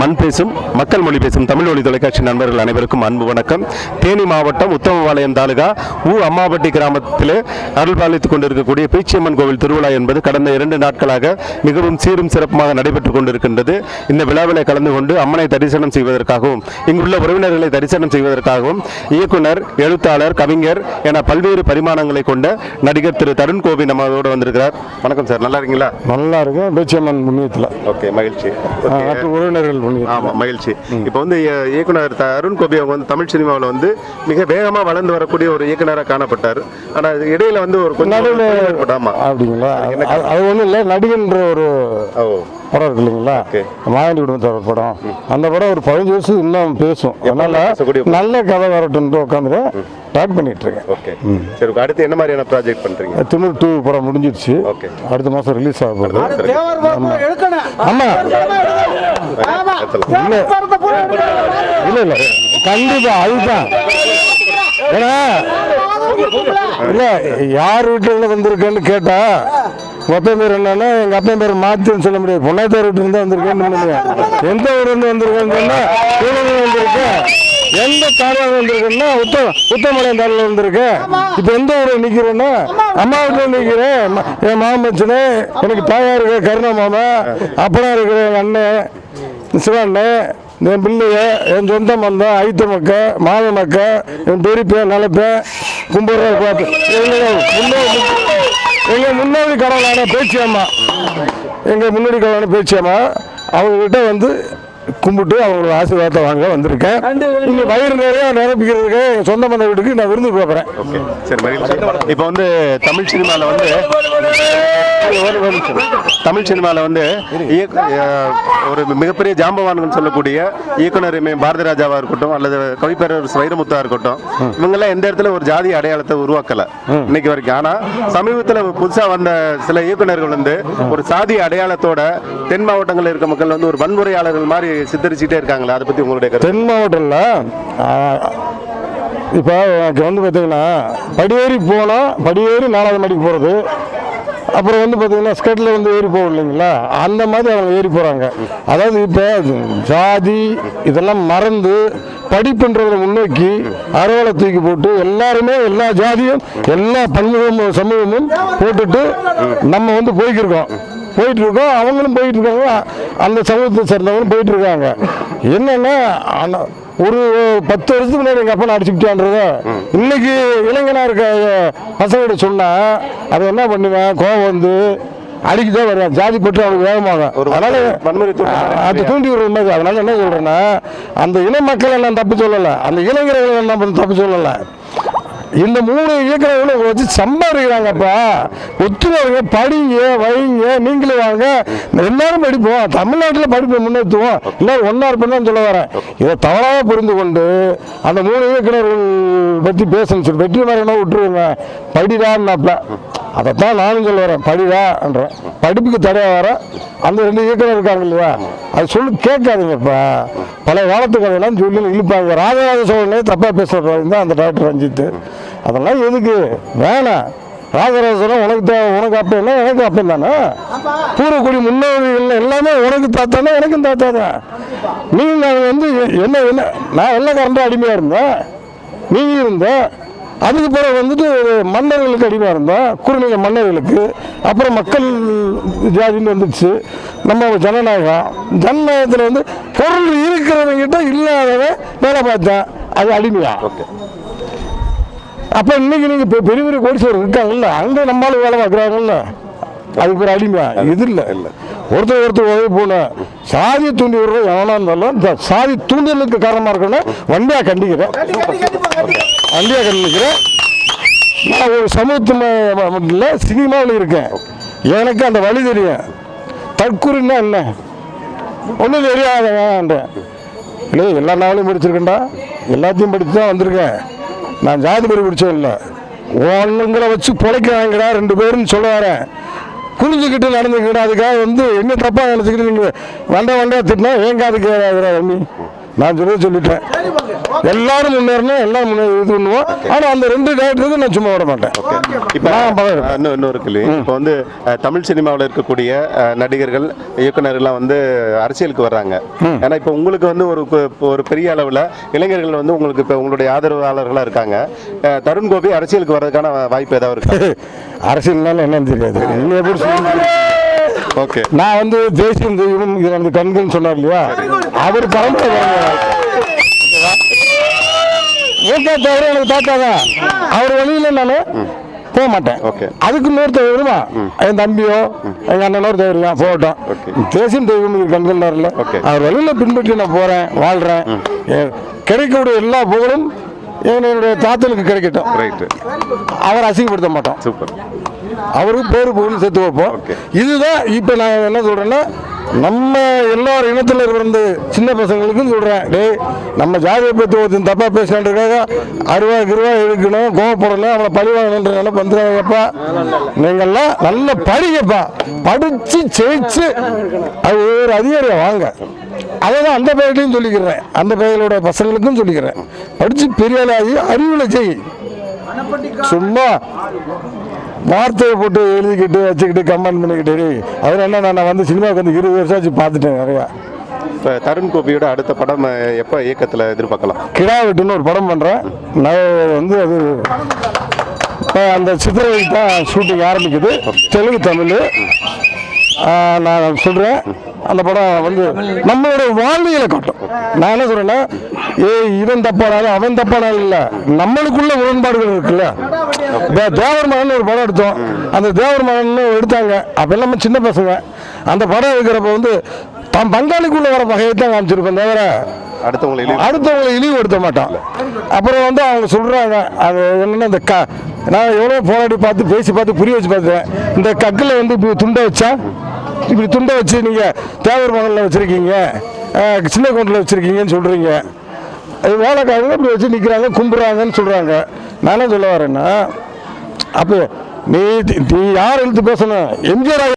மண் பேசும் மக்கள் மொழி பேசும் தமிழ் மொழி தொலைக்காட்சி நண்பர்கள் அனைவருக்கும் அன்பு வணக்கம். தேனி மாவட்டம் உத்தமபாளையம் தாலுகா ஊ அம்மாபட்டி கிராமத்தில் அருள் பாலித்துக் கொண்டிருக்கக்கூடிய பேச்சியம்மன் கோவில் திருவிழா என்பது கடந்த இரண்டு நாட்களாக மிகவும் சீரும் சிறப்புமாக நடைபெற்றுக் கொண்டிருக்கின்றது. இந்த விழாவில் கலந்து கொண்டு அம்மனை தரிசனம் செய்வதற்காகவும் இங்குள்ள உறவினர்களை தரிசனம் செய்வதற்காகவும் இயக்குனர் எழுத்தாளர் கவிஞர் என பல்வேறு பரிமாணங்களை கொண்ட நடிகர் திரு தருண் கோபி நம்மளோட வந்திருக்கிறார். வணக்கம் சார் நல்லா இருக்கீங்களா? நல்லா இருக்கும் பேச்சியம்மன் ஓகே மகிழ்ச்சி. உறவினர்கள் புண்ணியம் ஆமா மகிழ்ச்சி. இப்போ வந்து இய- இயக்குனர் த- அருண் கோபி அவங்க வந்து தமிழ் சினிமாவில் வந்து மிக வேகமா வளர்ந்து வரக்கூடிய ஒரு இயக்குனராக காணப்பட்டார். ஆனா இது இடையில வந்து ஒரு கொஞ்சம் நடுவுல- தொய்வு ஏற்பட்டு- ஆமா. அப்படிங்களா அது- அது ஒன்றும் இல்லை நடிகன்ற ஒரு ஓ. படம் இருக்கு இல்லைங்களா? Okay. மாயாண்டி குடும்பத்தோட படம். அந்த படம் ஒரு பதினஞ்சு வருஷம் இன்னும் பேசும். அதனால நல்ல கதை வரட்டும்னு உட்காந்துட்டு டாட் பண்ணிட்டு இருக்கேன். ஓகே. சரி இப்ப அடுத்து என்ன மாதிரியான ப்ராஜெக்ட் பண்றீங்க? திமிர் டூ படம் முடிஞ்சிருச்சு. Okay. அடுத்த மாதம் ரிலீஸ் ஆக போகுது. ஆமா. இல்ல. இல்ல இல்ல கண்டிப்பா அதுதான். ஏன்னா இல்ல யார் வீட்டுல வந்திருக்கேன்னு கேட்டா மொத்த பேர் என்னன்னா எங்க அப்பா பேர் மாத்தின்னு சொல்ல முடியாது. பொன்னாத்தார் வீட்டுல இருந்து வந்திருக்கேன்னு சொல்ல எந்த ஊர்ல இருந்து வந்திருக்கேன்னு சொன்னா வந்திருக்கேன். எந்த தாலுகா வந்திருக்கேன்னா உத்த உத்தமலையம் தாலுகா வந்திருக்கேன். இப்ப எந்த ஊர்ல நிக்கிறேன்னா அம்மா வீட்டுல நிக்கிறேன். ம- என் மாமச்சனே எனக்கு தாயா இருக்க கருணா மாமா அப்பனா இருக்கிற எங்க அண்ணன் சிவண்ணே என் பிள்ளைய என் சொந்த மந்தம் ஐத்த மக்க மாத மக்க என் பெரியப்பேன் நிலப்பேன் கும்பிட்ற பார்த்து எங்க முன்னோடி முன்னோடி கடவுளான பேச்சியம்மா. எங்கள் முன்னோடி கடவுளான பேச்சியம்மா அவங்ககிட்ட வந்து கும்பிட்டு அவங்களோட ஆசீர்வாதத்தை வாங்க வந்திருக்கேன். இங்க வயிறு நிறைய நிரப்பிக்கிறதுக்கு சொந்த மந்த வீட்டுக்கு நான் விருந்து போகிறேன் ஓகே. சரி மகிழ்ச்சி. இப்போ வந்து தமிழ் சினிமாவில் வந்து தமிழ் சினிமாவில் வந்து இயக்க- ஒரு மிகப்பெரிய ஜாம்பவான்கள் சொல்லக்கூடிய இயக்குனர் பாரதிராஜாவாக பாரதி இருக்கட்டும் அல்லது கவிப்பேரர் வைரமுத்தா இருக்கட்டும் இவங்கெல்லாம் எந்த இடத்துல ஒரு ஜாதி அடையாளத்தை உருவாக்கலை இன்னைக்கு வரைக்கும். ஆனால் சமீபத்தில் புதுசாக வந்த சில இயக்குனர்கள் வந்து ஒரு சாதி அடையாளத்தோட தென் மாவட்டங்களில் இருக்க மக்கள் வந்து ஒரு வன்முறையாளர்கள் மாதிரி சித்தரிச்சுட்டே இருக்காங்களா? அதை பத்தி உங்களுடைய கருத்து? தென் மாவட்டத்தில் இப்போ எனக்கு வந்து பார்த்தீங்கன்னா படியேறி போனால் படியேறி நாலாவது மணிக்கு போகிறது அப்புறம் வந்து பார்த்தீங்கன்னா ஸ்கர்ட்டில் வந்து ஏறி போகும் இல்லைங்களா? அந்த மாதிரி அவங்க ஏறி போகிறாங்க அதாவது இப்போ ஜாதி இதெல்லாம் மறந்து படிப்புன்றதை முன்னோக்கி அறுவலை தூக்கி போட்டு எல்லாருமே எல்லா ஜாதியும் எல்லா பன்முகமும் சமூகமும் போட்டுட்டு நம்ம வந்து போய்க்கிருக்கோம். போயிட்டு இருக்கோம். அவங்களும் போயிட்டு இருக்காங்க. அந்த சமூகத்தை சேர்ந்தவங்களும் போயிட்டு இருக்காங்க என்னன்னா ஒரு பத்து வருஷத்துக்கு முன்னாடி எங்க அப்பா அடிச்சுக்கிட்டான்றத இன்னைக்கு இளைஞனா இருக்க பசங்கிட்ட சொன்னா அதை என்ன பண்ணுவேன் கோவம் வந்து அடிக்கதான் வருவேன். ஜாதி பட்டு அவனுக்கு வேகமாக. அதனால அது தூண்டி விடுற மாதிரி. அதனால என்ன சொல்றேன்னா அந்த இன மக்களை நான் தப்பு சொல்லலை. அந்த இளைஞர்களை நான் தப்பு சொல்லலை. இந்த மூணு இயக்குநர்களை வச்சு சம்பாதிக்கிறாங்கப்பா ஒத்துழைங்க படிங்க வைங்க நீங்களே வாங்க. எல்லாரும் படிப்போம். தமிழ்நாட்டில் படிப்பை முன்னேற்றுவோம் இல்லை ஒன்றா இருப்பேன்னு சொல்ல வரேன். இதை தவறாக புரிந்து கொண்டு அந்த மூணு இயக்குநர்கள் பற்றி பேசணும் சொல்லி வெற்றி மாதிரி விட்டுருவோங்க? படிடான்னாப்ல. அதைத்தான் நானும் சொல்ல வரேன். படிடான்றேன் படிப்புக்கு தடையாக வர அந்த ரெண்டு இயக்குனர் இருக்காங்க இல்லையா? அது சொல்லி கேட்காதீங்கப்பா. பல காலத்துக்கு அதெல்லாம் சொல்லி இழுப்பாங்க. ராஜராஜ சோழனே தப்பாக பேசுகிறவங்க தான் அந்த டாக்டர் ரஞ்சித்து. அதெல்லாம் எதுக்கு? வேணாம். ராஜராஜ சோழன் உனக்கு தேவை உனக்கு அப்பா எனக்கு அப்பன் தானே பூரக்குடி முன்னோடிகள் எல்லாமே உனக்கு தாத்தானே எனக்கும் தாத்தா தான். நீங்கள் வந்து என்ன என்ன? நான் வெள்ளக்காரன் அடிமையாக இருந்தேன். நீங்கள் இருந்த. அதுக்கு பிறகு வந்துட்டு மன்னர்களுக்கு அடிமையாக இருந்தோம் குறுநில மன்னர்களுக்கு. அப்புறம் மக்கள் ஜாதின்னு வந்துச்சு. நம்ம ஜனநாயகம். ஜனநாயகத்தில் வந்து பொருள் இருக்கிறவங்கிட்ட இல்லாதவன் வேலை பார்த்தேன். அது அடிமையா? ஓகே. அப்போ இன்னைக்கு நீங்கள் பெரிய பெரிய கோடீஸ்வரர் இருக்காங்கல்ல அங்கே நம்மளால வேலை பார்க்குறாங்கல்ல? அதுக்கு ஒரு அடிமையா இது இல்லை. இல்லை. ஒருத்தர் ஒருத்தர் உதவி போன சாதியை தூண்டி விடுறது எவனா இருந்தாலும் இந்த சாதி தூண்டலுக்கு காரணமாக இருக்கணும் வண்டியா கண்டிக்கிறேன். வண்டியா கண்டிக்கிறேன். நான் ஒரு சமூகத்து ம- ம- மட்டும் இல்லை சினிமாவில் இருக்கேன். எனக்கு அந்த வழி தெரியும். தற்கூறின்னா என்ன? ஒன்றும் தெரியாதவன்றேன் இல்லை எல்லா நாவலையும் படிச்சிருக்கேன்டா. எல்லாத்தையும் படித்து தான் வந்திருக்கேன். நான் ஜாதி படி படித்தேன் இல்லை ஒன்றுங்களை வச்சு பிழைக்கிறாங்கடா ரெண்டு பேரும் சொல்ல வரேன். குனிஞ்சுக்கிட்டு நடந்துக்கிட்டா அதுக்காக வந்து என்ன தப்பாக நினச்சிக்கிட்டு நீங்கள் வண்ட வண்டையாக திட்டினா ஏன் காதுக்கு ஏறாதுடா அம்மி நான் சொல்லி சொல்லிட்டேன். எல்லாரும் முன்னேறணும் எல்லாரும் முன்னே இது பண்ணுவோம். ஆனால் அந்த ரெண்டு டேரக்டருக்கு நான் சும்மா விட மாட்டேன். இப்போ. இன்னும் இன்னொரு கேள்வி. இப்போ வந்து தமிழ் சினிமாவில் இருக்கக்கூடிய நடிகர்கள் இயக்குனர்கள்லாம் வந்து அரசியலுக்கு வர்றாங்க. ஏன்னா இப்போ உங்களுக்கு வந்து ஒரு ஒரு பெரிய அளவில் இளைஞர்கள் வந்து உங்களுக்கு இப்போ உங்களுடைய ஆதரவாளர்களாக இருக்காங்க. தருண் கோபி அரசியலுக்கு வர்றதுக்கான வாய்ப்பு ஏதாவது இருக்கா? அரசியல்னால என்னன்னு தெரியாது. ஓகே. நான் வந்து தேசிய தெய்வம் இது வந்து கண்கள்னு சொன்னார் இல்லையா? அவர் பரம்பரை. ஓகே தவிர எனக்கு தாத்தா தான் அவர் வழியில நான் போக மாட்டேன். Okay. அதுக்கு இன்னொருத்தர் வருமா என் தம்பியோ எங்க அண்ணனோ ஒருத்தர் வருவான் போகட்டும். Okay. தேசியம் தெய்வம் Okay. அவர் வழியில பின்பற்றி நான் போறேன் வாழ்றேன். கிடைக்கக்கூடிய எல்லா புகழும் என்னுடைய தாத்தனுக்கு கிடைக்கட்டும். அவரை அசிங்கப்படுத்த மாட்டோம். சூப்பர் அவருக்கு பேரு புகழ் சேர்த்து வைப்போம். இதுதான் இப்போ நான் என்ன சொல்றேன்னா நம்ம எல்லார் இனத்தில் இருந்து சின்ன பசங்களுக்கும் சொல்கிறேன் டேய் நம்ம ஜாதியை பற்றி ஒருத்தன் தப்பா பேசுறதுக்காக அருவா கிருவா எடுக்கணும் கோவப்படணும் அவனை பழி வாங்கணுன்ற நினைப்பு வந்துடாங்கப்பா நீங்கள்லாம் நல்ல படிங்கப்பா. படித்து ஜெயிச்சு அது ஒரு அதிகாரியை வாங்க. அதை தான் அந்த பயிலையும் சொல்லிக்கிறேன். அந்த பயிலோட பசங்களுக்கும் சொல்லிக்கிறேன். படித்து பெரிய ஆளாகி அறிவில் செய். சும்மா வார்த்தையை போட்டு எழுதிக்கிட்டு வச்சுக்கிட்டு கமெண்ட் பண்ணிக்கிட்டு அவர் என்ன நான் வந்து சினிமாவுக்கு வந்து இருபது வருஷம் ஆச்சு பார்த்துட்டேன் நிறையா. இப்போ தருண் கோபியோட அடுத்த படம் எப்போ இயக்கத்தில் எதிர்பார்க்கலாம்? கிடா வெட்டுன்னு ஒரு படம் பண்ணுறேன் நான் வந்து அது இப்போ அந்த சித்திரை தான் ஷூட்டிங் ஆரம்பிக்குது. தெலுங்கு தமிழ். நான் சொல்கிறேன் அந்த படம் வந்து நம்மளுடைய வாழ்வியலை காட்டும். நான் என்ன சொல்கிறேன்னா ஏ இவன் தப்பானாலும் அவன் தப்பானாலும் இல்லை. நம்மளுக்குள்ள முரண்பாடுகள் இருக்குல்ல. தேவர் மகன் ஒரு படம் எடுத்தோம். அந்த தேவர் மகன் எடுத்தாங்க. அப்போ நம்ம சின்ன பசங்க. அந்த படம் எடுக்கிறப்ப வந்து தன் பங்காளிக்குள்ள வர வகையை தான் காமிச்சிருப்பேன் தவிர அடுத்தவங்களை அடுத்தவங்களை இழிவுபடுத்த மாட்டான். அப்புறம் வந்து அவங்க சொல்றாங்க அது என்னன்னா இந்த க நான் எவ்வளோ போராடி பார்த்து பேசி பார்த்து புரிய வச்சு பார்த்துட்டேன். இந்த கக்கில் வந்து துண்டை வச்சா இப்படி துண்டை வச்சு நீங்கள் தேவர் மகளில் வச்சுருக்கீங்க சின்ன கவுண்டில் வச்சுருக்கீங்கன்னு சொல்கிறீங்க அது வேலைக்காரங்க இப்படி வச்சு நிற்கிறாங்க கும்பிட்றாங்கன்னு சொல்கிறாங்க நானும் சொல்ல வரேன்னா அப்போ நீ நீ யார் எழுத்து பேசணும்? எம்ஜிஆர்